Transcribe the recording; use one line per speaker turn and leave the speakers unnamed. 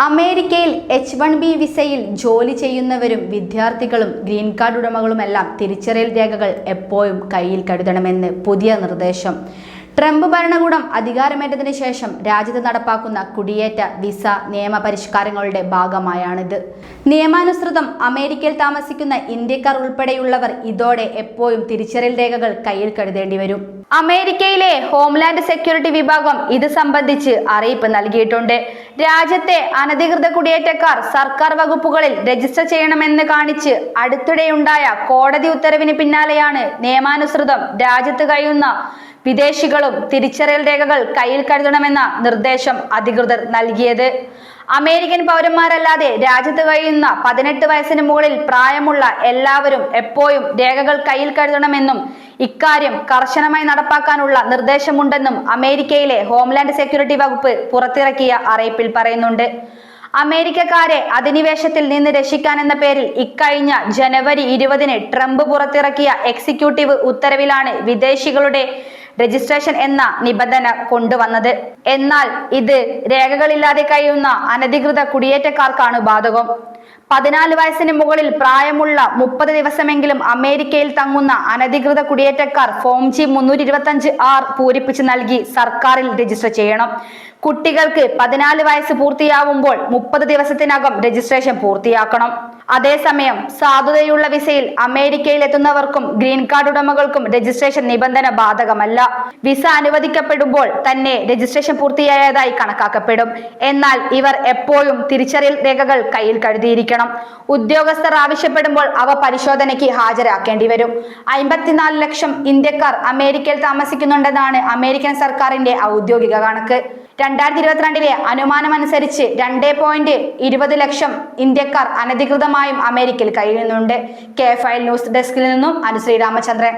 അമേരിക്കയിൽ H one B വിസയിൽ ജോലി ചെയ്യുന്നവരും വിദ്യാർത്ഥികളും ഗ്രീൻ കാർഡ് ഉടമകളുമെല്ലാം തിരിച്ചറിയൽ രേഖകൾ എപ്പോഴും കയ്യിൽ കരുതണമെന്ന് പുതിയ നിർദ്ദേശം. ട്രംപ് ഭരണകൂടം അധികാരമേറ്റതിന് ശേഷം രാജ്യത്ത് നടപ്പാക്കുന്ന കുടിയേറ്റ വിസ നിയമ പരിഷ്കാരങ്ങളുടെ ഭാഗമായാണിത്. നിയമാനുസൃതം അമേരിക്കയിൽ താമസിക്കുന്ന ഇന്ത്യക്കാർ ഉൾപ്പെടെയുള്ളവർ ഇതോടെ എപ്പോഴും തിരിച്ചറിയൽ രേഖകൾ കയ്യിൽ കരുതേണ്ടി വരും. അമേരിക്കയിലെ ഹോംലാൻഡ് സെക്യൂരിറ്റി വിഭാഗം ഇത് സംബന്ധിച്ച് അറിയിപ്പ് നൽകിയിട്ടുണ്ട്. രാജ്യത്തെ അനധികൃത കുടിയേറ്റക്കാർ സർക്കാർ വകുപ്പുകളിൽ രജിസ്റ്റർ ചെയ്യണമെന്ന് കാണിച്ച് അടുത്തിടെയുണ്ടായ കോടതി ഉത്തരവിന് പിന്നാലെയാണ് നിയമാനുസൃതം രാജ്യത്ത് കഴിയുന്ന വിദേശികളും തിരിച്ചറിയൽ രേഖകൾ കയ്യിൽ കരുതണമെന്ന നിർദ്ദേശം അധികൃതർ നൽകിയത്. അമേരിക്കൻ പൗരന്മാരല്ലാതെ രാജ്യത്ത് കഴിയുന്ന പതിനെട്ട് വയസ്സിന് മുകളിൽ പ്രായമുള്ള എല്ലാവരും എപ്പോഴും രേഖകൾ കയ്യിൽ കരുതണമെന്നും ഇക്കാര്യം കർശനമായി നടപ്പാക്കാനുള്ള നിർദ്ദേശമുണ്ടെന്നും അമേരിക്കയിലെ ഹോംലാൻഡ് സെക്യൂരിറ്റി വകുപ്പ് പുറത്തിറക്കിയ അറിയിപ്പിൽ പറയുന്നുണ്ട്. അമേരിക്കക്കാരെ അധിനിവേശത്തിൽ നിന്ന് രക്ഷിക്കാൻ എന്ന പേരിൽ ഇക്കഴിഞ്ഞ ജനുവരി ഇരുപതിന് ട്രംപ് പുറത്തിറക്കിയ എക്സിക്യൂട്ടീവ് ഉത്തരവിലാണ് വിദേശികളുടെ രജിസ്ട്രേഷൻ എന്ന നിബന്ധന കൊണ്ടുവന്നത്. എന്നാൽ ഇത് രേഖകളില്ലാതെ കഴിയുന്ന അനധികൃത കുടിയേറ്റക്കാർക്കാണ് ബാധകം. പതിനാല് വയസ്സിന് മുകളിൽ പ്രായമുള്ള മുപ്പത് ദിവസമെങ്കിലും അമേരിക്കയിൽ തങ്ങുന്ന അനധികൃത കുടിയേറ്റക്കാർ ഫോം ജി മുന്നൂറ്റി ഇരുപത്തി ആർ പൂരിപ്പിച്ച് നൽകി സർക്കാരിൽ രജിസ്റ്റർ ചെയ്യണം. കുട്ടികൾക്ക് പതിനാല് വയസ്സ് പൂർത്തിയാവുമ്പോൾ മുപ്പത് ദിവസത്തിനകം രജിസ്ട്രേഷൻ പൂർത്തിയാക്കണം. അതേസമയം സാധുതയുള്ള വിസയിൽ അമേരിക്കയിൽ എത്തുന്നവർക്കും ഗ്രീൻ കാർഡ് ഉടമകൾക്കും രജിസ്ട്രേഷൻ നിബന്ധന ബാധകമല്ല. വിസ അനുവദിക്കപ്പെടുമ്പോൾ തന്നെ രജിസ്ട്രേഷൻ പൂർത്തിയായതായി കണക്കാക്കപ്പെടും. എന്നാൽ ഇവർ എപ്പോഴും തിരിച്ചറിയൽ രേഖകൾ കയ്യിൽ കരുതിയിരിക്കണം. ഉദ്യോഗസ്ഥർ ആവശ്യപ്പെടുമ്പോൾ അവ പരിശോധനയ്ക്ക് ഹാജരാക്കേണ്ടി വരും. അമ്പത്തിനാല് ലക്ഷം ഇന്ത്യക്കാർ അമേരിക്കയിൽ താമസിക്കുന്നുണ്ടെന്നാണ് അമേരിക്കൻ സർക്കാരിന്റെ ഔദ്യോഗിക കണക്ക്. രണ്ടായിരത്തി ഇരുപത്തിരണ്ടിലെ അനുമാനമനുസരിച്ച് രണ്ട് പോയിന്റ് ഇരുപത് ലക്ഷം ഇന്ത്യക്കാർ അനധികൃതമായും അമേരിക്കയിൽ കഴിയുന്നുണ്ട്. കെ ഫയൽ ന്യൂസ് ഡെസ്കിൽ നിന്നും അനുശ്രീ രാമചന്ദ്രൻ.